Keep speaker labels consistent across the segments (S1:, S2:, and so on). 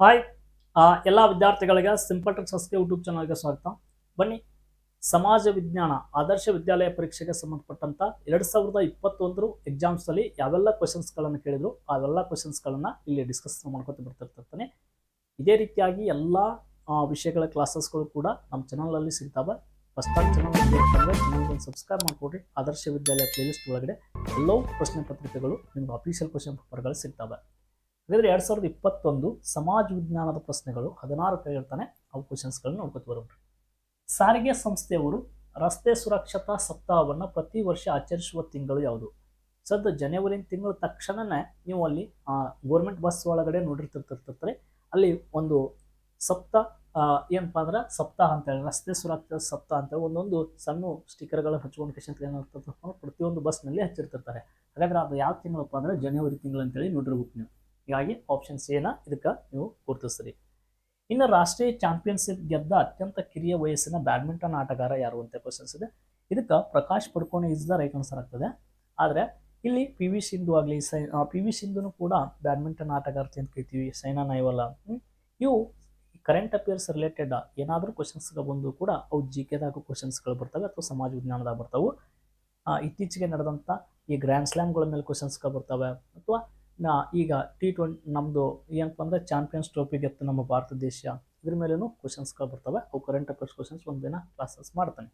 S1: Hi ಎಲ್ಲ ವಿದ್ಯಾರ್ಥಿಗಳಿಗೆ simple ಟ್ರಿಕ್ಸ್ಗೆ YouTube ಚಾನಲ್ಗೆ ಸ್ವಾಗತ. ಬನ್ನಿ, ಸಮಾಜ ವಿಜ್ಞಾನ, ಆದರ್ಶ ವಿದ್ಯಾಲಯ ಪರೀಕ್ಷೆಗೆ ಸಂಬಂಧಪಟ್ಟಂತ ಎರಡ್ ಸಾವಿರದ ಇಪ್ಪತ್ತೊಂದರ ಎಕ್ಸಾಮ್ಸ್ ಅಲ್ಲಿ ಯಾವೆಲ್ಲ ಕ್ವಶನ್ಸ್ಗಳನ್ನು ಕೇಳಿದ್ರು, ಅವೆಲ್ಲ ಕ್ವಶನ್ಸ್ಗಳನ್ನು ಇಲ್ಲಿ ಡಿಸ್ಕಸ್ ಮಾಡ್ಕೊತ ಬರ್ತಿರ್ತಾನೆ. ಇದೇ ರೀತಿಯಾಗಿ ಎಲ್ಲ ವಿಷಯಗಳ ಕ್ಲಾಸಸ್ಗಳು ಕೂಡ ನಮ್ಮ ಚಾನಲಲ್ಲಿ ಸಿಗ್ತಾವೆ. ಫಸ್ಟ್ ಟೈಮ್ ಚಾನಲ್ ಚಾನಲ್ಗೆ ಸಬ್ಸ್ಕ್ರೈಬ್ ಮಾಡಿಕೊಡ್ರಿ ಆದರ್ಶ ವಿದ್ಯಾಲಯ ಪ್ಲೇಲಿಸ್ಟ್ ಒಳಗಡೆ ಎಲ್ಲವೂ ಪ್ರಶ್ನೆ ಪತ್ರಿಕೆಗಳು, ನಿಮ್ಗೆ ಅಫಿಷಿಯಲ್ ಕ್ವಶನ್ ಪೇಪರ್ಗಳು ಸಿಗ್ತವೆ. ಹಾಗಾದ್ರೆ ಎರಡು ಸಾವಿರದ ಇಪ್ಪತ್ತೊಂದು ಸಮಾಜ ವಿಜ್ಞಾನದ ಪ್ರಶ್ನೆಗಳು ಹದಿನಾರು ಕೇಳಿರ್ತಾನೆ. ಅವು ಕ್ವಶನ್ಸ್ಗಳನ್ನ ನೋಡ್ಕೊತ ಬರೋಣ ಸಾರಿಗೆ ಸಂಸ್ಥೆಯವರು ರಸ್ತೆ ಸುರಕ್ಷತಾ ಸಪ್ತಾಹವನ್ನು ಪ್ರತಿ ವರ್ಷ ಆಚರಿಸುವ ತಿಂಗಳು ಯಾವುದು? ಸದ್ದ ಜನವರಿ ತಿಂಗಳ ತಕ್ಷಣನೇ ನೀವು ಅಲ್ಲಿ ಗೋರ್ಮೆಂಟ್ ಬಸ್ ಒಳಗಡೆ ನೋಡಿರ್ತಿರ್ತಿರ್ತಾರೆ ಅಲ್ಲಿ ಒಂದು ಸಪ್ತ ಏನಪ್ಪ ಅಂದ್ರೆ ಸಪ್ತಾಹ ಅಂತೇಳಿ ರಸ್ತೆ ಸುರಕ್ಷತಾ ಸಪ್ತಾಹ ಅಂತೇಳಿ ಒಂದೊಂದು ಸಣ್ಣ ಸ್ಟಿಕ್ಕರ್ಗಳು ಹಚ್ಕೊಂಡು ಕಿಶನ್ ಏನಾಗ್ತದೆ ಪ್ರತಿಯೊಂದು ಬಸ್ನಲ್ಲಿ ಹಚ್ಚಿರ್ತಿರ್ತಾರೆ. ಹಾಗಾದ್ರೆ ಅದು ಯಾವ ತಿಂಗಳಪ್ಪ ಅಂದ್ರೆ ಜನವರಿ ತಿಂಗಳು ಅಂತೇಳಿ ನೋಡಿರ್ಬೇಕು ನೀವು. ಹೀಗಾಗಿ ಆಪ್ಷನ್ ಸಿ ಅನ್ನ ಇದಕ್ಕೆ ನೀವು ಗುರುತಿಸ್ರಿ ಇನ್ನು ರಾಷ್ಟ್ರೀಯ ಚಾಂಪಿಯನ್ಶಿಪ್ ಗೆದ್ದ ಅತ್ಯಂತ ಕಿರಿಯ ವಯಸ್ಸಿನ ಬ್ಯಾಡ್ಮಿಂಟನ್ ಆಟಗಾರ ಯಾರು ಅಂತ ಕ್ವಶನ್ಸ್ ಇದೆ. ಇದಕ್ಕೆ Prakash Padukone is the right answer ಆಗ್ತದೆ. ಆದರೆ ಇಲ್ಲಿ ಪಿ ವಿ ಸಿಂಧು ಆಗಲಿ, ಸೈ ಪಿ ವಿ ಸಿಂಧುನು ಕೂಡ ಬ್ಯಾಡ್ಮಿಂಟನ್ ಆಟಗಾರ ಅಂತ ಕರಿತೀವಿ, ಸೈನಾ ನೈವಲ್ಲ? ಇವು ಕರೆಂಟ್ ಅಫೇರ್ಸ್ ರಿಲೇಟೆಡ್ ಏನಾದರೂ ಕ್ವಶನ್ಸ್ಗೆ ಬಂದು ಕೂಡ ಅವು ಜಿ ಕೆದಾಗ ಕ್ವಶನ್ಸ್ಗಳು ಬರ್ತವೆ ಅಥವಾ ಸಮಾಜ ವಿಜ್ಞಾನದಾಗ ಬರ್ತವೆ. ಇತ್ತೀಚೆಗೆ ನಡೆದಂಥ ಈ ಗ್ರ್ಯಾಂಡ್ ಸ್ಲ್ಯಾಮ್ಗಳ ಮೇಲೆ ಕ್ವಶನ್ಸ್ಗಳು ಬರ್ತವೆ. ಅಥವಾ ನಾ ಈಗ ಟಿ ಟ್ವೆಂಟಿ ನಮ್ಮದು ಏನಪ್ಪ ಅಂದರೆ ಚಾಂಪಿಯನ್ಸ್ ಟ್ರೋಫಿ ಗೆತ್ತು ನಮ್ಮ ಭಾರತ ದೇಶ. ಇದ್ರ ಮೇಲೇನು ಕ್ವಶನ್ಸ್ಗಳು ಬರ್ತವೆ. ಅವು ಕರೆಂಟ್ ಅಫೇರ್ಸ್ ಕ್ವಶನ್ಸ್ ಒಂದು ದಿನ ಕ್ಲಾಸಸ್ ಮಾಡ್ತಾನೆ.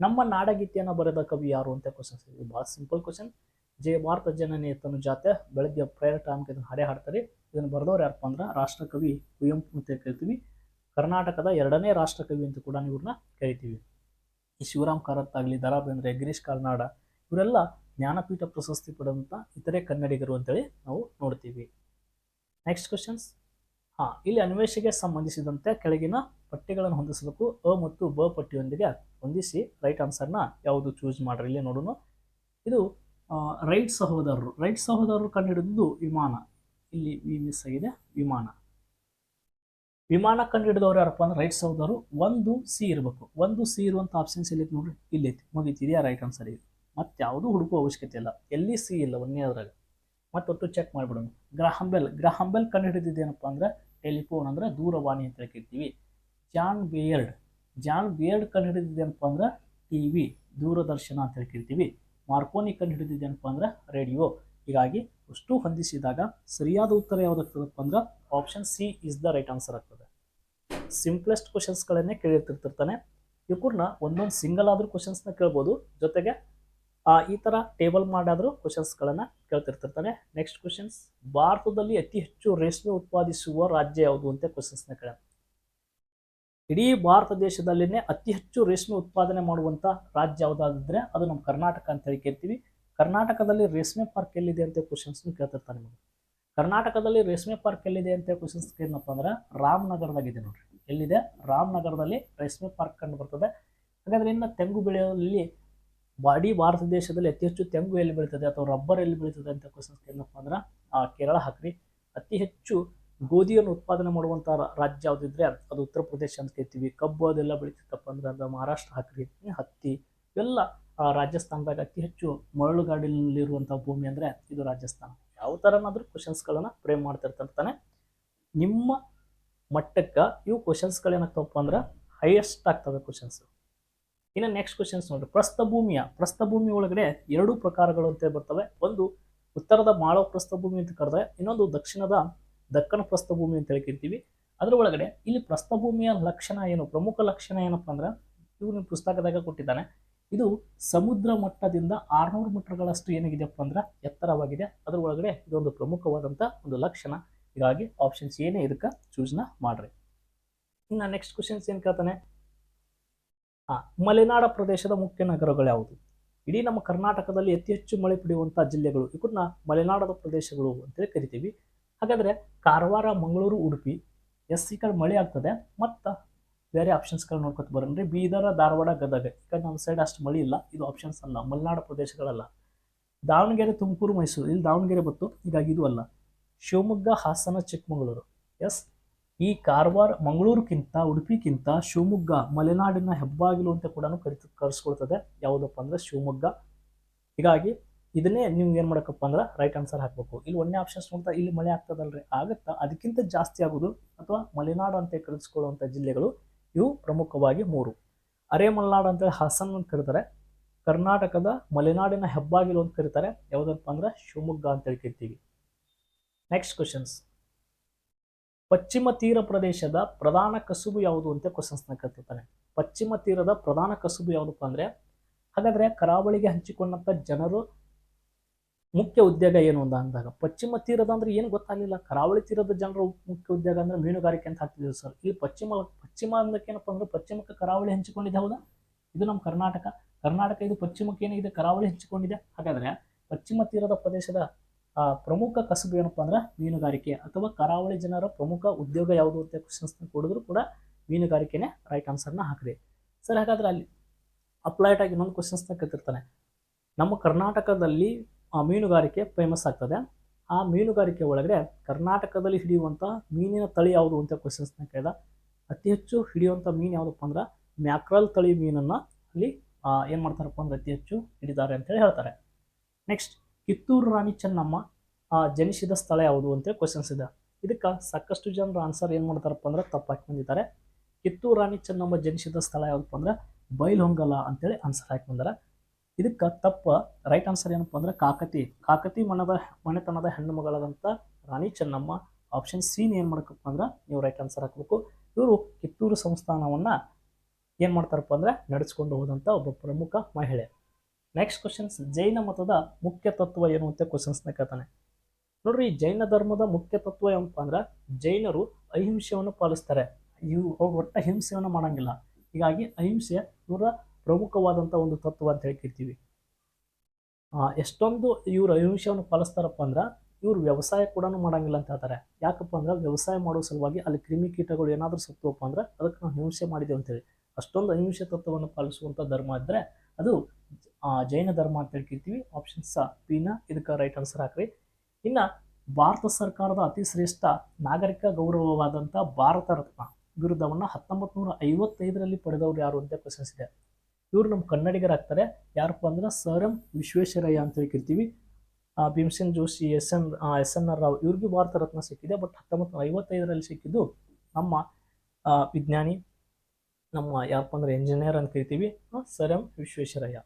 S1: ನಮ್ಮ ನಾಡಗೀತೆಯನ್ನು ಬರೆದ ಕವಿ ಯಾರು ಅಂತ ಕ್ವಶನ್ಸ್ ಇದು. ಭಾಳ ಸಿಂಪಲ್ ಕ್ವಶನ್ ಜಯ ಭಾರತ ಜನನೇ ತನು ಜಾತೆ. ಬೆಳಗ್ಗೆ ಪ್ರೇಯರ್ ಟೈಮ್ಗೆ ಇದನ್ನು ಹಡೆ ಹಾಡ್ತಾರೆ. ಇದನ್ನು ಬರೆದವ್ರು ಯಾರಪ್ಪ ಅಂದ್ರೆ ರಾಷ್ಟ್ರಕವಿ ಕುವೆಂಪು ಅಂತ ಕರಿತೀವಿ. ಕರ್ನಾಟಕದ ಎರಡನೇ ರಾಷ್ಟ್ರಕವಿ ಅಂತ ಕೂಡ ಇವ್ರನ್ನ ಕರಿತೀವಿ. ಈ ಶಿವರಾಮ್ ಕಾರತ್ ಆಗಲಿ ದರಾ ಬೇಂದ್ರೆ ಗಿರೀಶ್ ಕಾರ್ನಾಡ ಇವರೆಲ್ಲ ಜ್ಞಾನಪೀಠ ಪ್ರಶಸ್ತಿ ಪಡೆದಂಥ ಇತರೆ ಕನ್ನಡಿಗರು ಅಂತೇಳಿ ನಾವು ನೋಡ್ತೀವಿ. ನೆಕ್ಸ್ಟ್ ಕ್ವಶನ್ಸ್ ಹಾಂ, ಇಲ್ಲಿ ಅನ್ವೇಷಣೆಗೆ ಸಂಬಂಧಿಸಿದಂತೆ ಕೆಳಗಿನ ಪಟ್ಟಿಗಳನ್ನು ಹೊಂದಿಸಬೇಕು. ಅ ಮತ್ತು ಬ ಪಟ್ಟಿಯೊಂದಿಗೆ ಹೊಂದಿಸಿ ರೈಟ್ ಆನ್ಸರ್ನ ಯಾವುದು ಚೂಸ್ ಮಾಡ್ರಿ ಇಲ್ಲಿ ನೋಡೋಣ ಇದು ರೈಟ್ ಸಹೋದರರು. ರೈಟ್ ಸಹೋದರರು ಕಂಡುಹಿಡಿದು ವಿಮಾನ. ಇಲ್ಲಿ ವಿ ಮಿಸ್ ಆಗಿದೆ. ವಿಮಾನ. ವಿಮಾನ ಕಂಡುಹಿಡಿದವ್ರು ಯಾರಪ್ಪ ಅಂದ್ರೆ ರೈಟ್ ಸಹೋದರು ಒಂದು ಸಿ ಇರಬೇಕು. ಒಂದು ಸಿ ಇರುವಂಥ ಆಪ್ಷನ್ಸ್ ಇಲ್ಲಿ ನೋಡ್ರಿ? ಇಲ್ಲಿ ಐತಿ ಮುಗೀತು ರೈಟ್ ಆನ್ಸರ್ ಇದೆ. ಮತ್ತೆ ಯಾವುದೂ ಹುಡುಕೋ ಅವಶ್ಯಕತೆ ಇಲ್ಲ. ಎಲ್ಲಿ ಸಿ ಇಲ್ಲ ಒಂದೇ ಅದ್ರಾಗ. ಮತ್ತೊತ್ತು ಚೆಕ್ ಮಾಡಿಬಿಡೋಣ. ಗ್ರಾಹಂಬೆಲ್ ಗ್ರಹಂಬೆಲ್ ಕಂಡುಹಿಡಿದಿದ್ದೇನಪ್ಪ ಅಂದ್ರೆ ಟೆಲಿಫೋನ್ ಅಂದ್ರೆ ದೂರವಾಣಿ ಅಂತ ಕೇಳ್ತೀವಿ ಜಾನ್ ಬಿಯರ್ಡ್ ಜಾನ್ ಬೇಯರ್ಡ್ ಕಂಡುಹಿಡಿದಿದ್ದೇನಪ್ಪ ಅಂದ್ರೆ ಟಿ ವಿ ದೂರದರ್ಶನ ಅಂತ ಹೇಳ್ತಿರ್ತೀವಿ ಮಾರ್ಕೋನಿ ಕಂಡುಹಿಡಿದಿದ್ದೇನಪ್ಪ ಅಂದ್ರೆ ರೇಡಿಯೋ ಹೀಗಾಗಿ ಅಷ್ಟು ಹೊಂದಿಸಿದಾಗ ಸರಿಯಾದ ಉತ್ತರ ಯಾವುದಾಗ್ತದಪ್ಪ ಅಂದ್ರೆ option C is the right answer ಆಗ್ತದೆ. ಸಿಂಪ್ಲೆಸ್ಟ್ ಕ್ವಶನ್ಸ್ಗಳನ್ನೇ ಕೇಳಿರ್ತಿರ್ತಾನೆ. ಇವ್ರನ್ನ ಒಂದೊಂದು ಸಿಂಗಲ್ ಆದರೂ ಕ್ವಶನ್ಸ್ನ ಕೇಳ್ಬೋದು. ಜೊತೆಗೆ ಈ ಥರ ಟೇಬಲ್ ಮಾಡಾದರೂ ಕ್ವಶನ್ಸ್ಗಳನ್ನು ಕೇಳ್ತಿರ್ತಿರ್ತಾನೆ ನೆಕ್ಸ್ಟ್ ಕ್ವಶನ್ಸ್ ಭಾರತದಲ್ಲಿ ಅತಿ ಹೆಚ್ಚು ರೇಷ್ಮೆ ಉತ್ಪಾದಿಸುವ ರಾಜ್ಯ ಯಾವುದು ಅಂತ ಕ್ವಶನ್ಸ್ನ ಕೇಳ ಇಡೀ ಭಾರತ ದೇಶದಲ್ಲಿನೇ ಅತಿ ಹೆಚ್ಚು ರೇಷ್ಮೆ ಉತ್ಪಾದನೆ ಮಾಡುವಂಥ ರಾಜ್ಯ ಯಾವುದಾದ್ರೆ ಅದು ನಮ್ಮ ಕರ್ನಾಟಕ ಅಂತ ಹೇಳಿ ಕೇಳ್ತೀವಿ. ಕರ್ನಾಟಕದಲ್ಲಿ ರೇಷ್ಮೆ ಪಾರ್ಕ್ ಎಲ್ಲಿದೆ ಅಂತ ಕ್ವಶನ್ಸ್ನ ಕೇಳ್ತಿರ್ತಾನೆ ನಿಮಗೆ. ಕರ್ನಾಟಕದಲ್ಲಿ ರೇಷ್ಮೆ ಪಾರ್ಕ್ ಎಲ್ಲಿದೆ ಅಂತ ಕ್ವಶನ್ಸ್ ಏನಪ್ಪ ಅಂದ್ರೆ ರಾಮನಗರದಾಗಿದೆ ನೋಡ್ರಿ. ಎಲ್ಲಿದೆ? ರಾಮನಗರದಲ್ಲಿ ರೇಷ್ಮೆ ಪಾರ್ಕ್ ಕಂಡು ಬರ್ತದೆ. ಹಾಗಾದ್ರೆ ಇನ್ನು ತೆಂಗು ಬೆಳೆಯಲ್ಲಿ ಬಾಡಿ ಭಾರತ ದೇಶದಲ್ಲಿ ಅತಿ ಹೆಚ್ಚು ತೆಂಗು ಎಲ್ಲಿ ಬೆಳೀತದೆ ಅಥವಾ ರಬ್ಬರ್ ಎಲ್ಲಿ ಬೆಳೀತದೆ ಅಂತ ಕ್ವಶನ್ಸ್ ಏನಪ್ಪ ಅಂದ್ರೆ, ಆ, ಕೇರಳ ಹಾಕ್ರಿ. ಅತಿ ಹೆಚ್ಚು ಗೋಧಿಯನ್ನು ಉತ್ಪಾದನೆ ಮಾಡುವಂಥ ರಾಜ್ಯ ಯಾವುದಿದ್ರೆ ಅದು ಉತ್ತರ ಪ್ರದೇಶ ಅಂತ ಕೇಳ್ತೀವಿ. ಕಬ್ಬು ಅದೆಲ್ಲ ಬೆಳೀತಿತ್ತಪ್ಪ ಅಂದ್ರೆ ಅದು ಮಹಾರಾಷ್ಟ್ರ ಹಾಕ್ರಿ, ಹತ್ತಿ ಇವೆಲ್ಲ ರಾಜಸ್ಥಾನದಾಗ ಅತಿ ಹೆಚ್ಚು ಮರಳುಗಾಡಿನಲ್ಲಿರುವಂಥ ಭೂಮಿ ಅಂದರೆ ಇದು ರಾಜಸ್ಥಾನ. ಯಾವ ಥರನಾದರೂ ಕ್ವಶನ್ಸ್ಗಳನ್ನು ಫ್ರೇಮ್ ಮಾಡ್ತಿರ್ತಂತಾನೆ ನಿಮ್ಮ ಮಟ್ಟಕ್ಕೆ ಇವು ಕ್ವಶನ್ಸ್ಗಳೇನಾಗ್ತವಪ್ಪ ಅಂದ್ರೆ ಹೈಯೆಸ್ಟ್ ಆಗ್ತವೆ ಕ್ವಶನ್ಸ್ ಇನ್ನು ನೆಕ್ಸ್ಟ್ ಕ್ವಶನ್ಸ್ ನೋಡ್ರಿ. ಪ್ರಸ್ಥಭೂಮಿಯ, ಪ್ರಸ್ಥಭೂಮಿ ಒಳಗಡೆ ಎರಡು ಪ್ರಕಾರಗಳು ಅಂತ ಬರ್ತವೆ. ಒಂದು ಉತ್ತರದ ಮಾಳವ ಪ್ರಸ್ಥಭೂಮಿ ಅಂತ ಕರೆದ್ರೆ ಇನ್ನೊಂದು ದಕ್ಷಿಣದ ದಕ್ಕನ ಪ್ರಸ್ಥಭೂಮಿ ಅಂತ ಹೇಳಿ ಕರಿತೀವಿ. ಅದ್ರ ಒಳಗಡೆ ಇಲ್ಲಿ ಪ್ರಸ್ಥಭೂಮಿಯ ಲಕ್ಷಣ ಏನು, ಪ್ರಮುಖ ಲಕ್ಷಣ ಏನಪ್ಪ ಅಂದ್ರೆ ಇವು ನಿಮ್ಮ ಪುಸ್ತಕದಾಗ ಕೊಟ್ಟಿದ್ದಾನೆ. ಇದು ಸಮುದ್ರ ಮಟ್ಟದಿಂದ ಆರ್ನೂರು ಮೀಟರ್ಗಳಷ್ಟು ಏನಾಗಿದೆಯಪ್ಪ ಅಂದ್ರೆ ಎತ್ತರವಾಗಿದೆ. ಅದರ ಒಳಗಡೆ ಇದೊಂದು ಪ್ರಮುಖವಾದಂಥ ಒಂದು ಲಕ್ಷಣ. ಹೀಗಾಗಿ ಆಪ್ಷನ್ಸ್ ಏನೇ ಇದಕ್ಕೆ ಚೂಸ್ನ ಮಾಡ್ರಿ. ಇನ್ನು ನೆಕ್ಸ್ಟ್ ಕ್ವಶನ್ಸ್ ಏನು ಕೇಳ್ತಾನೆ? ಆ, ಮಲೆನಾಡ ಪ್ರದೇಶದ ಮುಖ್ಯ ನಗರಗಳು ಯಾವುದು? ಇಡೀ ನಮ್ಮ ಕರ್ನಾಟಕದಲ್ಲಿ ಅತಿ ಹೆಚ್ಚು ಮಳೆ ಪಡೆಯುವಂಥ ಜಿಲ್ಲೆಗಳು ಇವನ್ನ ಮಲೆನಾಡದ ಪ್ರದೇಶಗಳು ಅಂತೇಳಿ ಕರಿತೀವಿ. ಹಾಗಾದ್ರೆ ಕಾರವಾರ ಮಂಗಳೂರು ಉಡುಪಿ ಎಸ್ ಈ ಕಡೆ ಮಳೆ ಆಗ್ತದೆ. ಮತ್ತು ಬೇರೆ ಆಪ್ಷನ್ಸ್ಗಳು ನೋಡ್ಕೊತ ಬರೋಣ ಬೀದರ ಧಾರವಾಡ ಗದಗ. ಈ ನಮ್ಮ ಸೈಡ್ ಅಷ್ಟು ಮಳೆ ಇಲ್ಲ. ಇದು ಆಪ್ಷನ್ಸ್ ಅಲ್ಲ. ಮಲೆನಾಡ ಪ್ರದೇಶಗಳಲ್ಲ. ದಾವಣಗೆರೆ ತುಮಕೂರು ಮೈಸೂರು. ಇಲ್ಲಿ ದಾವಣಗೆರೆ ಬತ್ತು. ಹೀಗಾಗಿ ಇದು ಅಲ್ಲ. ಶಿವಮೊಗ್ಗ ಹಾಸನ ಚಿಕ್ಕಮಗಳೂರು. ಎಸ್? ಈ ಕಾರವಾರ ಮಂಗಳೂರುಕ್ಕಿಂತ ಉಡುಪಿಗಿಂತ ಶಿವಮೊಗ್ಗ, ಮಲೆನಾಡಿನ ಹೆಬ್ಬಾಗಿಲು ಅಂತ ಕೂಡ ಕರಿತ, ಕರೆಸ್ಕೊಳ್ತದೆ. ಯಾವುದಪ್ಪ ಅಂದ್ರೆ ಶಿವಮೊಗ್ಗ. ಹೀಗಾಗಿ ಇದನ್ನೇ ನೀವು ಏನು ಮಾಡಕ್ಕಪ್ಪ ಅಂದ್ರೆ ರೈಟ್ ಆನ್ಸರ್ ಹಾಕಬೇಕು. ಇಲ್ಲಿ ಒಂದೇ ಆಪ್ಷನ್ಸ್ ನೋಡ್ತಾ ಇಲ್ಲಿ ಮಳೆ ಆಗ್ತದಲ್ರಿ. ಆಗುತ್ತಾ? ಅದಕ್ಕಿಂತ ಜಾಸ್ತಿ ಆಗೋದು ಅಥವಾ ಮಲೆನಾಡು ಅಂತ ಕರೆಸ್ಕೊಳ್ಳುವಂಥ ಜಿಲ್ಲೆಗಳು ಇವು ಪ್ರಮುಖವಾಗಿ ಮೂರು. ಅರೆ ಮಲೆನಾಡು ಅಂತೇಳಿ ಹಾಸನ್ ಅಂತ ಕರೀತಾರೆ. ಕರ್ನಾಟಕದ ಮಲೆನಾಡಿನ ಹೆಬ್ಬಾಗಿಲು ಅಂತ ಕರೀತಾರೆ. ಯಾವುದಪ್ಪ ಅಂದ್ರೆ ಶಿವಮೊಗ್ಗ ಅಂತೇಳಿ ಕರಿತೀವಿ. ನೆಕ್ಸ್ಟ್ ಕ್ವಶನ್ಸ್ ಪಶ್ಚಿಮ ತೀರ ಪ್ರದೇಶದ ಪ್ರಧಾನ ಕಸುಬು ಯಾವುದು ಅಂತ ಕ್ವಶನ್ಸ್ನ ಕರ್ತಿರ್ತಾರೆ ಪಶ್ಚಿಮ ತೀರದ ಪ್ರಧಾನ ಕಸುಬು ಯಾವುದಪ್ಪ ಅಂದ್ರೆ, ಹಾಗಾದ್ರೆ ಕರಾವಳಿಗೆ ಹಂಚಿಕೊಂಡಂತ ಜನರು ಮುಖ್ಯ ಉದ್ಯೋಗ ಏನು ಅಂತ ಅಂದಾಗ, ಪಶ್ಚಿಮ ತೀರದ ಅಂದ್ರೆ ಏನು ಗೊತ್ತಾಗಲಿಲ್ಲ. ಕರಾವಳಿ ತೀರದ ಜನರ ಮುಖ್ಯ ಉದ್ಯೋಗ ಅಂದ್ರೆ ಮೀನುಗಾರಿಕೆ ಅಂತ ಹಾಕ್ತಿದ್ದೀವಿ ಸರ್. ಇಲ್ಲಿ ಪಶ್ಚಿಮ ಪಶ್ಚಿಮ ಅಂದಕ್ಕೆ ಏನಪ್ಪ ಅಂದ್ರೆ ಪಶ್ಚಿಮಕ್ಕೆ ಕರಾವಳಿ ಹಂಚಿಕೊಂಡಿದೆ ಹೌದಾ? ಇದು ನಮ್ಮ ಕರ್ನಾಟಕ. ಕರ್ನಾಟಕ ಇದು ಪಶ್ಚಿಮಕ್ಕೆ ಏನಿದೆ ಕರಾವಳಿ ಹಂಚಿಕೊಂಡಿದೆ. ಹಾಗಾದ್ರೆ ಪಶ್ಚಿಮ ತೀರದ ಪ್ರದೇಶದ ಪ್ರಮುಖ ಕಸುಬು ಏನಪ್ಪ ಅಂದ್ರೆ ಮೀನುಗಾರಿಕೆ ಅಥವಾ ಕರಾವಳಿ ಜನರ ಪ್ರಮುಖ ಉದ್ಯೋಗ ಯಾವುದು ಅಂತ ಕ್ವಶನ್ಸ್ನ ಕೊಡಿದ್ರು ಕೂಡ ಮೀನುಗಾರಿಕೆನೇ ರೈಟ್ ಆನ್ಸರ್ನ ಹಾಕಿದೆ ಸರ್ ಹಾಗಾದ್ರೆ ಅಲ್ಲಿ ಅಪ್ಲೈಡ್ ಆಗಿ ಇನ್ನೊಂದು ಕ್ವಶನ್ಸ್ನ ಕತ್ತಿರ್ತಾನೆ ನಮ್ಮ ಕರ್ನಾಟಕದಲ್ಲಿ ಮೀನುಗಾರಿಕೆ ಫೇಮಸ್ ಆಗ್ತದೆ. ಆ ಮೀನುಗಾರಿಕೆ ಒಳಗಡೆ ಕರ್ನಾಟಕದಲ್ಲಿ ಹಿಡಿಯುವಂಥ ಮೀನಿನ ತಳಿ ಯಾವುದು ಅಂತ ಕ್ವಶನ್ಸ್ನ ಕೇಳಿದ. ಅತಿ ಹೆಚ್ಚು ಹಿಡಿಯುವಂಥ ಮೀನು ಯಾವುದಪ್ಪ ಅಂದ್ರೆ ಮ್ಯಾಕ್ರಲ್ ತಳಿ ಮೀನನ್ನು ಅಲ್ಲಿ ಏನು ಮಾಡ್ತಾರಪ್ಪ ಅಂದ್ರೆ ಅತಿ ಹೆಚ್ಚು ಹಿಡಿತಾರೆ ಅಂತೇಳಿ ಹೇಳ್ತಾರೆ. ನೆಕ್ಸ್ಟ್ ಕಿತ್ತೂರು ರಾಣಿ ಚೆನ್ನಮ್ಮ ಜನಿಸಿದ ಸ್ಥಳ ಯಾವುದು ಅಂತೇಳಿ ಕ್ವಶನ್ಸ್ ಇದೆ. ಇದಕ್ಕೆ ಸಾಕಷ್ಟು ಜನರ ಆನ್ಸರ್ ಏನು ಮಾಡ್ತಾರಪ್ಪ ಅಂದ್ರೆ ತಪ್ಪಾಗಿ ಬಂದಿದ್ದಾರೆ ಕಿತ್ತೂರು ರಾಣಿ ಚೆನ್ನಮ್ಮ ಜನಿಸಿದ ಸ್ಥಳ ಯಾವುದಪ್ಪ ಅಂದ್ರೆ ಬೈಲ್ಹೊಂಗಲ ಅಂತೇಳಿ ಆನ್ಸರ್ ಹಾಕಿ ಬಂದಾರೆ ಇದಕ್ಕೆ ತಪ್ಪ ರೈಟ್ ಆನ್ಸರ್ ಏನಪ್ಪ ಅಂದ್ರೆ ಕಾಕತಿ. ಕಾಕತಿ ಮನದ ಮನೆತನದ ಹೆಣ್ಣು ಮಗಳಾದಂಥ ರಾಣಿ ಚೆನ್ನಮ್ಮ ಆಪ್ಷನ್ ಸಿನ ಏನು ಮಾಡ್ಕಪ್ಪ ಅಂದ್ರೆ ನೀವು ರೈಟ್ ಆನ್ಸರ್ ಹಾಕಬೇಕು. ಇವರು ಕಿತ್ತೂರು ಸಂಸ್ಥಾನವನ್ನು ಏನು ಮಾಡ್ತಾರಪ್ಪ ಅಂದ್ರೆ ನಡೆಸ್ಕೊಂಡು ಹೋದಂಥ ಒಬ್ಬ ಪ್ರಮುಖ ಮಹಿಳೆ. ನೆಕ್ಸ್ಟ್ ಕ್ವಶನ್ಸ್ ಜೈನ ಮತದ ಮುಖ್ಯ ತತ್ವ ಏನು ಅಂತ ಕ್ವಶನ್ಸ್ನ ಕೇಳ್ತಾನೆ. ನೋಡ್ರಿ ಜೈನ ಧರ್ಮದ ಮುಖ್ಯ ತತ್ವ ಏನಪ್ಪ ಅಂದ್ರೆ ಜೈನರು ಅಹಿಂಸೆಯನ್ನು ಪಾಲಿಸ್ತಾರೆ. ಇವು ಅವ್ರು ಒಟ್ಟ ಹಿಂಸೆಯನ್ನು ಮಾಡಂಗಿಲ್ಲ. ಹೀಗಾಗಿ ಅಹಿಂಸೆ ಇವರ ಪ್ರಮುಖವಾದಂಥ ಒಂದು ತತ್ವ ಅಂತ ಹೇಳ್ತಿರ್ತೀವಿ ಎಷ್ಟೊಂದು ಇವರು ಅಹಿಂಸೆಯನ್ನು ಪಾಲಿಸ್ತಾರಪ್ಪ ಅಂದ್ರೆ ಇವ್ರು ವ್ಯವಸಾಯ ಕೂಡ ಮಾಡಂಗಿಲ್ಲ ಅಂತ ಹೇಳ್ತಾರೆ. ಯಾಕಪ್ಪ ಅಂದ್ರೆ ವ್ಯವಸಾಯ ಮಾಡೋ ಸಲುವಾಗಿ ಅಲ್ಲಿ ಕ್ರಿಮಿ ಕೀಟಗಳು ಏನಾದರೂ ಸತ್ತುವಪ್ಪ ಅಂದ್ರೆ ಅದಕ್ಕೆ ನಾವು ಹಿಂಸೆ ಮಾಡಿದ್ದೇವೆ ಅಂತೇಳಿ ಅಷ್ಟೊಂದು ಅಹಿಂಸೆ ತತ್ವವನ್ನು ಪಾಲಿಸುವಂಥ ಧರ್ಮ ಇದ್ದರೆ ಅದು ಜೈನ ಧರ್ಮ ಅಂತ ಹೇಳ್ಕಿರ್ತೀವಿ ಆಪ್ಷನ್ ಸ ಪಿನ ಇದಕ್ಕೆ ರೈಟ್ ಆನ್ಸರ್ ಹಾಕ್ರಿ. ಇನ್ನು, ಭಾರತ ಸರ್ಕಾರದ ಅತಿ ಶ್ರೇಷ್ಠ ನಾಗರಿಕ ಗೌರವವಾದಂಥ ಭಾರತ ರತ್ನ ವಿರುದ್ಧವನ್ನು ಹತ್ತೊಂಬತ್ತು ನೂರ ಐವತ್ತೈದರಲ್ಲಿ ಪಡೆದವರು ಯಾರು ಅಂತ ಕ್ವಶನ್ಸ್ ಇದೆ. ಇವರು ನಮ್ಮ ಕನ್ನಡಿಗರಾಗ್ತಾರೆ ಯಾರಪ್ಪ ಅಂದ್ರೆ ಸರ್ ಎಂ ವಿಶ್ವೇಶ್ವರಯ್ಯ ಅಂತ ಹೇಳ್ಕಿರ್ತೀವಿ. Bhimsen Joshi S N S N R Rao ಇವ್ರಿಗೂ ಭಾರತ ರತ್ನ ಸಿಕ್ಕಿದೆ. ಬಟ್ ಹತ್ತೊಂಬತ್ತು ನೂರ ಐವತ್ತೈದರಲ್ಲಿ ಸಿಕ್ಕಿದ್ದು ನಮ್ಮ ವಿಜ್ಞಾನಿ ನಮ್ಮ ಯಾರಪ್ಪ ಅಂದ್ರೆ ಇಂಜಿನಿಯರ್ ಅಂತ ಕರಿತೀವಿ sir M Visvesvaraya.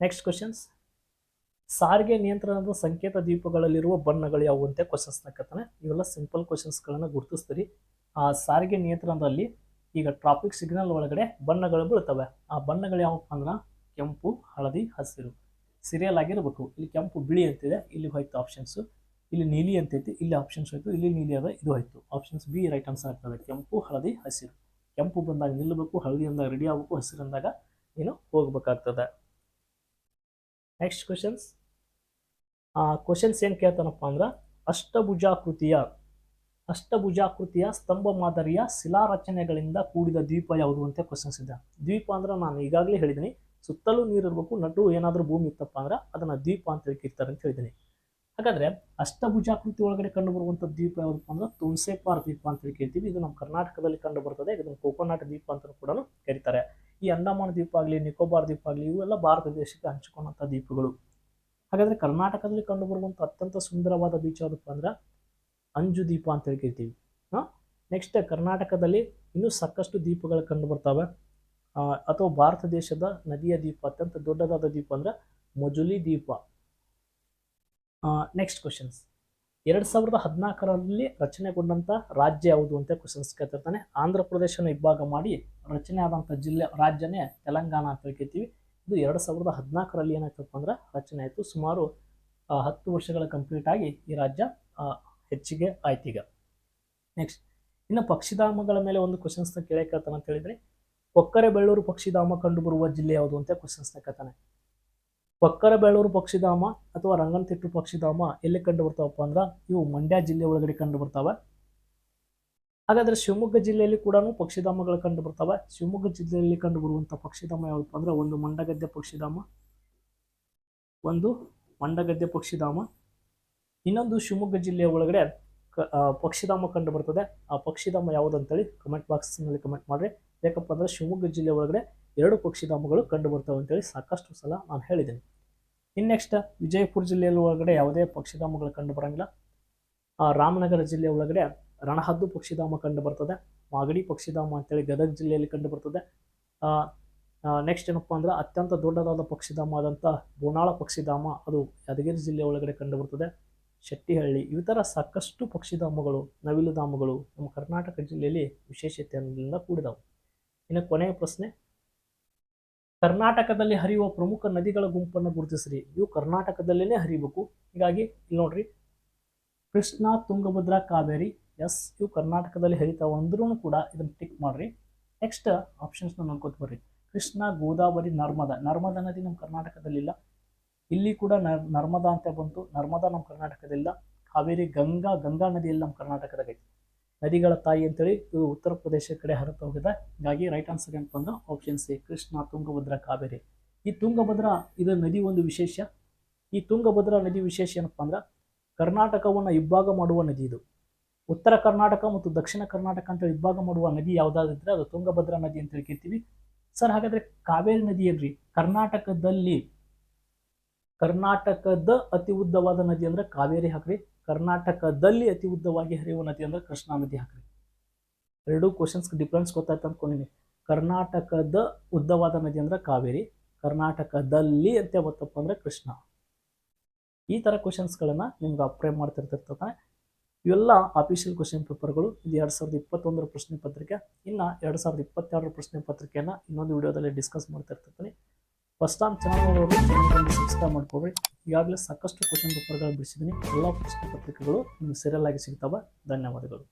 S1: Next questions ಸಾರಿಗೆ ನಿಯಂತ್ರಣದ ಸಂಕೇತ ದೀಪಗಳಲ್ಲಿರುವ ಬಣ್ಣಗಳು ಯಾವುವು ಅಂತ ಕ್ವಶನ್ಸ್ನ ಕತ್ತಾನೆ ಇವೆಲ್ಲ ಸಿಂಪಲ್ ಕ್ವಶನ್ಸ್ಗಳನ್ನು ಗುರುತಿಸ್ತೀರಿ. ಆ ಸಾರಿಗೆ ನಿಯಂತ್ರಣದಲ್ಲಿ ಈಗ ಟ್ರಾಫಿಕ್ ಸಿಗ್ನಲ್ ಒಳಗಡೆ ಬಣ್ಣಗಳು ಬೀಳ್ತವೆ. ಆ ಬಣ್ಣಗಳು ಯಾವಪ್ಪ ಅಂದ್ರೆ ಕೆಂಪು, ಹಳದಿ, ಹಸಿರು. ಸಿರಿಯಲ್ ಆಗಿರ್ಬೇಕು. ಇಲ್ಲಿ ಕೆಂಪು ಬಿಳಿ ಅಂತಿದೆ, ಇಲ್ಲಿ ಹೋಯ್ತು ಆಪ್ಷನ್ಸು ಇಲ್ಲಿ ನೀಲಿ ಅಂತೈತಿ ಇಲ್ಲಿ ಆಪ್ಷನ್ಸ್ ಹೋಯ್ತು, ಇಲ್ಲಿ ನೀಲಿ ಅದ, ಇದು ಹೋಯ್ತು. ಆಪ್ಷನ್ಸ್ ಬಿ ರೈಟ್ ಆನ್ಸರ್ ಆಗ್ತದೆ. ಕೆಂಪು, ಹಳದಿ, ಹಸಿರು. ಕೆಂಪು ಬಂದಾಗ ನಿಲ್ಲಬೇಕು ಹಳದಿ ಅಂದಾಗ ರೆಡಿ ಆಗಬೇಕು ಹಸಿರು ಅಂದಾಗ ಏನು ಹೋಗ್ಬೇಕಾಗ್ತದೆ. ನೆಕ್ಸ್ಟ್ ಕ್ವಶನ್ಸ್ ಕ್ವಶನ್ಸ್ ಏನು ಕೇಳ್ತಾನಪ್ಪ ಅಂದ್ರೆ, ಅಷ್ಟಭುಜಾಕೃತಿಯ ಅಷ್ಟಭುಜಾಕೃತಿಯ ಸ್ತಂಭ ಮಾದರಿಯ ಶಿಲಾರಚನೆಗಳಿಂದ ಕೂಡಿದ ದ್ವೀಪ ಯಾವುದು ಅಂತ ಕ್ವಶನ್ಸ್ ಇದೆ. ದ್ವೀಪ ಅಂದ್ರೆ ನಾನು ಈಗಾಗಲೇ ಹೇಳಿದ್ದೀನಿ ಸುತ್ತಲೂ ನೀರು ಇರಬೇಕು ನಡು ಏನಾದರೂ ಭೂಮಿ ಇತ್ತಪ್ಪ ಅಂದ್ರೆ ಅದನ್ನ ದ್ವೀಪ ಅಂತ ಹೇಳಿ ಕರೀತಾರೆ ಅಂತ ಹೇಳಿದ್ದೀನಿ ಹಾಗಾದ್ರೆ ಅಷ್ಟಭುಜಾಕೃತಿ ಒಳಗಡೆ ಕಂಡು ಬರುವಂಥ ದ್ವೀಪ ಯಾವುದಪ್ಪ ಅಂದ್ರೆ ತುಳಸೇಪಾರ್ ದ್ವೀಪ ಅಂತ ಹೇಳಿ ಕೇಳ್ತೀವಿ. ಇದು ನಮ್ಮ ಕರ್ನಾಟಕದಲ್ಲಿ ಕಂಡು ಬರ್ತದೆ ಇದನ್ನು ಕೋಕೋನಾಟ್ ದ್ವೀಪ ಅಂತ ಕೂಡ ಕರೀತಾರೆ. ಈ ಅಂಡಮಾನ್ ದ್ವೀಪ ಆಗಲಿ, ನಿಕೋಬಾರ್ ದ್ವೀಪ ಆಗಲಿ, ಇವೆಲ್ಲ ಭಾರತ ದೇಶಕ್ಕೆ ಹಂಚಿಕೊಂಡಂಥ ದ್ವೀಪಗಳು ಹಾಗಾದ್ರೆ ಕರ್ನಾಟಕದಲ್ಲಿ ಕಂಡು ಬರುವಂಥ ಅತ್ಯಂತ ಸುಂದರವಾದ ಬೀಚ್ ಯಾವುದಪ್ಪ ಅಂದ್ರೆ ಅಂಜು ದ್ವೀಪ ಅಂತ ಹೇಳಿ ಕೇಳ್ತೀವಿ. ಹಾಂ? ನೆಕ್ಸ್ಟ್ ಕರ್ನಾಟಕದಲ್ಲಿ ಇನ್ನೂ ಸಾಕಷ್ಟು ದ್ವೀಪಗಳು ಕಂಡು ಬರ್ತವೆ ಅಥವಾ ಭಾರತ ದೇಶದ ನದಿಯ ದ್ವೀಪ ಅತ್ಯಂತ ದೊಡ್ಡದಾದ ದ್ವೀಪ ಅಂದ್ರೆ ಮೊಜುಲಿ ದ್ವೀಪ ನೆಕ್ಸ್ಟ್ ಕ್ವಶನ್ಸ್ ಎರಡು ಸಾವಿರದ ಹದಿನಾಲ್ಕರಲ್ಲಿ ರಚನೆಗೊಂಡಂಥ ರಾಜ್ಯ ಯಾವುದು ಅಂತ ಕ್ವಶನ್ಸ್ ಕೇಳ್ತಿರ್ತಾನೆ. ಆಂಧ್ರ ಪ್ರದೇಶನ ಇಬ್ಬಾಗ ಮಾಡಿ ರಚನೆ ಆದಂಥ ಜಿಲ್ಲೆ, ರಾಜ್ಯನೇ ತೆಲಂಗಾಣ ಅಂತ ಹೇಳ್ತೀವಿ ಇದು ಎರಡು ಸಾವಿರದ ಹದಿನಾಲ್ಕರಲ್ಲಿ ಏನಾಯ್ತಪ್ಪ ಅಂದ್ರೆ ರಚನೆ ಆಯಿತು. ಸುಮಾರು ಹತ್ತು ವರ್ಷಗಳ ಕಂಪ್ಲೀಟ್ ಆಗಿ ಈ ರಾಜ್ಯ ಹೆಚ್ಚಿಗೆ ಆಯ್ತು ಈಗ. ನೆಕ್ಸ್ಟ್ ಇನ್ನು ಪಕ್ಷಿಧಾಮಗಳ ಮೇಲೆ ಒಂದು ಕ್ವಶನ್ಸ್ನ ಕೇಳಕ್ಕೆ ಅಂತ ಹೇಳಿದ್ರೆ ಕೊಕ್ಕರೆ ಬೆಳ್ಳೂರು ಪಕ್ಷಿಧಾಮ ಕಂಡುಬರುವ ಜಿಲ್ಲೆ ಯಾವುದು ಅಂತ ಕ್ವಶನ್ಸ್ನ ಕೇಳ್ತಾನೆ. ಕೊಕ್ಕರೆ ಬೆಳ್ಳೂರು ಪಕ್ಷಿಧಾಮ ಅಥವಾ ರಂಗನತಿಟ್ಟು ಪಕ್ಷಿಧಾಮ ಎಲ್ಲಿ ಕಂಡು ಬರ್ತಾವಪ್ಪ ಅಂದ್ರೆ ಇವು ಮಂಡ್ಯ ಜಿಲ್ಲೆ ಒಳಗಡೆ ಕಂಡು ಬರ್ತಾವೆ ಹಾಗಾದ್ರೆ ಶಿವಮೊಗ್ಗ ಜಿಲ್ಲೆಯಲ್ಲಿ ಕೂಡ ಪಕ್ಷಿಧಾಮಗಳು ಕಂಡು ಬರ್ತಾವ ಶಿವಮೊಗ್ಗ ಜಿಲ್ಲೆಯಲ್ಲಿ ಕಂಡು ಬರುವಂಥ ಪಕ್ಷಿಧಾಮ ಯಾವಪ್ಪ ಅಂದ್ರೆ ಒಂದು ಮಂಡಗದ್ದೆ ಪಕ್ಷಿಧಾಮ, ಒಂದು ಮಂಡಗದ್ದೆ ಪಕ್ಷಿಧಾಮ, ಇನ್ನೊಂದು ಶಿವಮೊಗ್ಗ ಜಿಲ್ಲೆಯ ಒಳಗಡೆ ಪಕ್ಷಿಧಾಮ ಕಂಡು ಬರ್ತದೆ ಆ ಪಕ್ಷಿಧಾಮ ಯಾವುದು ಅಂತೇಳಿ ಕಮೆಂಟ್ ಬಾಕ್ಸ್ನಲ್ಲಿ ಕಮೆಂಟ್ ಮಾಡ್ರಿ. ಯಾಕಪ್ಪ ಅಂದ್ರೆ ಶಿವಮೊಗ್ಗ ಜಿಲ್ಲೆ ಒಳಗಡೆ ಎರಡು ಪಕ್ಷಿಧಾಮಗಳು ಕಂಡು ಬರ್ತವೆ ಅಂತೇಳಿ ಸಾಕಷ್ಟು ಸಲ ನಾನು ಹೇಳಿದ್ದೀನಿ ಇನ್ನು ನೆಕ್ಸ್ಟ್ ವಿಜಯಪುರ ಜಿಲ್ಲೆಯ ಒಳಗಡೆ ಯಾವುದೇ ಪಕ್ಷಿಧಾಮಗಳು ಕಂಡು ಬರಂಗಿಲ್ಲ. ರಾಮನಗರ ಜಿಲ್ಲೆ ಒಳಗಡೆ ರಣಹದ್ದು ಪಕ್ಷಿಧಾಮ ಕಂಡು ಬರ್ತದೆ. ಮಾಗಡಿ ಪಕ್ಷಿಧಾಮ ಅಂತೇಳಿ ಗದಗ ಜಿಲ್ಲೆಯಲ್ಲಿ ಕಂಡು ಬರ್ತದೆ. ನೆಕ್ಸ್ಟ್ ಏನಪ್ಪ ಅಂದ್ರೆ ಅತ್ಯಂತ ದೊಡ್ಡದಾದ ಪಕ್ಷಿಧಾಮ ಆದಂಥ ಬೋನಾಳ ಪಕ್ಷಿಧಾಮ ಅದು ಯಾದಗಿರಿ ಜಿಲ್ಲೆ ಒಳಗಡೆ ಕಂಡು ಬರ್ತದೆ. ಶೆಟ್ಟಿಹಳ್ಳಿ ಈ ಥರ ಸಾಕಷ್ಟು ಪಕ್ಷಿಧಾಮಗಳು ನವಿಲುಧಾಮಗಳು ನಮ್ಮ ಕರ್ನಾಟಕ ಜಿಲ್ಲೆಯಲ್ಲಿ ವಿಶೇಷತೆಯಿಂದ ಕೂಡಿದವು. ಇನ್ನು ಕೊನೆಯ ಪ್ರಶ್ನೆ ಕರ್ನಾಟಕದಲ್ಲಿ ಹರಿಯುವ ಪ್ರಮುಖ ನದಿಗಳ ಗುಂಪನ್ನು ಗುರುತಿಸ್ರಿ. ಇವು ಕರ್ನಾಟಕದಲ್ಲೇ ಹರಿಬೇಕು. ಹೀಗಾಗಿ ಇಲ್ಲಿ ನೋಡ್ರಿ. ಕೃಷ್ಣ ತುಂಗಭದ್ರಾ ಕಾವೇರಿ, ಎಸ್, ಇವು ಕರ್ನಾಟಕದಲ್ಲಿ ಹರಿತಾವ ಅಂದ್ರೂ ಕೂಡ ಇದನ್ನು ಟಿಕ್ ಮಾಡ್ರಿ. ನೆಕ್ಸ್ಟ್ ಆಪ್ಷನ್ಸ್ನ ನೋಡ್ಕೊತ ಬರ್ರಿ. ಕೃಷ್ಣ, ಗೋದಾವರಿ, ನರ್ಮದಾ. ನರ್ಮದಾ ನದಿ ನಮ್ಮ ಕರ್ನಾಟಕದಲ್ಲಿಲ್ಲ ಇಲ್ಲಿ. ಕೂಡ ನರ್, ನರ್ಮದಾ ಅಂತ ಬಂತು. ನರ್ಮದಾ ನಮ್ಮ ಕರ್ನಾಟಕದಲ್ಲಿಲ್ಲ ಕಾವೇರಿ, ಗಂಗಾ ಗಂಗಾ ನದಿಯಲ್ಲಿ ನಮ್ಮ ಕರ್ನಾಟಕದಾಗ ಐತಿ ನದಿಗಳ ತಾಯಿ ಅಂತೇಳಿ ಇದು ಉತ್ತರ ಪ್ರದೇಶ ಕಡೆ ಹರಿತಾ ಹೋಗಿದೆ. ಹೀಗಾಗಿ ರೈಟ್ ಆನ್ಸರ್ ಏನಪ್ಪ ಬಂದು ಆಪ್ಷನ್ ಸಿ ಕೃಷ್ಣ ತುಂಗಭದ್ರಾ ಕಾವೇರಿ. ಈ ತುಂಗಭದ್ರಾ, ಇದು ನದಿ ಒಂದು ವಿಶೇಷ. ಈ ತುಂಗಭದ್ರಾ ನದಿ ವಿಶೇಷ ಏನಪ್ಪ ಅಂದ್ರೆ ಕರ್ನಾಟಕವನ್ನು ಇಬ್ಬಾಗ ಮಾಡುವ ನದಿ ಇದು. ಉತ್ತರ ಕರ್ನಾಟಕ ಮತ್ತು ದಕ್ಷಿಣ ಕರ್ನಾಟಕ ಅಂತ ಇಬ್ಬಾಗ ಮಾಡುವ ನದಿ ಯಾವುದಾದಿದ್ರೆ ಅದು ತುಂಗಭದ್ರಾ ನದಿ ಅಂತ ಹೇಳ್ತೀವಿ ಸರ್ ಹಾಗಾದ್ರೆ ಕಾವೇರಿ ನದಿ ಏನ್ರಿ? ಕರ್ನಾಟಕದಲ್ಲಿ ಕರ್ನಾಟಕದ ಅತಿ ಉದ್ದವಾದ ನದಿ ಅಂದ್ರೆ ಕಾವೇರಿ ಹಾಕ್ರಿ. ಕರ್ನಾಟಕದಲ್ಲಿ ಅತಿ ಉದ್ದವಾಗಿ ಹರಿಯುವ ನದಿ ಅಂದ್ರೆ ಕೃಷ್ಣಾ ನದಿ ಹಾಕ್ರಿ. ಎರಡೂ ಕ್ವಶನ್ಸ್ ಡಿಫ್ರೆನ್ಸ್ ಗೊತ್ತಾಯ್ತು ಅಂದ್ಕೊಂಡಿನಿ ಕರ್ನಾಟಕದ ಉದ್ದವಾದ ನದಿ ಅಂದ್ರೆ ಕಾವೇರಿ, ಕರ್ನಾಟಕದಲ್ಲಿ ಅಂತ ಗೊತ್ತಪ್ಪ ಅಂದ್ರೆ ಕೃಷ್ಣ. ಈ ಥರ ಕ್ವಶನ್ಸ್ಗಳನ್ನು ನಿಮ್ಗೆ ಅಪ್ಲೈ ಮಾಡ್ತಿರ್ತಿರ್ತಾನೆ ಇವೆಲ್ಲ ಅಫಿಷಿಯಲ್ ಕ್ವಶನ್ ಪೇಪರ್ಗಳು ಇದು ಎರಡು ಸಾವಿರದ ಇಪ್ಪತ್ತೊಂದರ ಪ್ರಶ್ನೆ ಪತ್ರಿಕೆ. ಇನ್ನು ಎರಡು ಸಾವಿರದ ಇಪ್ಪತ್ತೆರಡರ ಪ್ರಶ್ನೆ ಪತ್ರಿಕೆಯನ್ನು ಇನ್ನೊಂದು ವಿಡಿಯೋದಲ್ಲಿ ಡಿಸ್ಕಸ್ ಮಾಡ್ತಾ ಇರ್ತಿರ್ತೀನಿ ಫಸ್ಟ್ ಟೈಮ್ ಚಾನಲ್ ನೋಡೋರು ಚಾನಲ್ ಸಬ್ಸ್ಕ್ರೈಬ್ ಈಗಾಗಲೇ ಸಾಕಷ್ಟು ಕ್ವಶನ್ ಪೇಪರ್ಗಳು ಬಿಡಿಸಿದ್ದೀನಿ. ಎಲ್ಲ ಪ್ರಶ್ನೆ ಪತ್ರಿಕೆಗಳು ನಿಮ್ಗೆ ಸೀರಿಯಲ್ ಆಗಿ ಸಿಗ್ತಾವೆ. ಧನ್ಯವಾದಗಳು.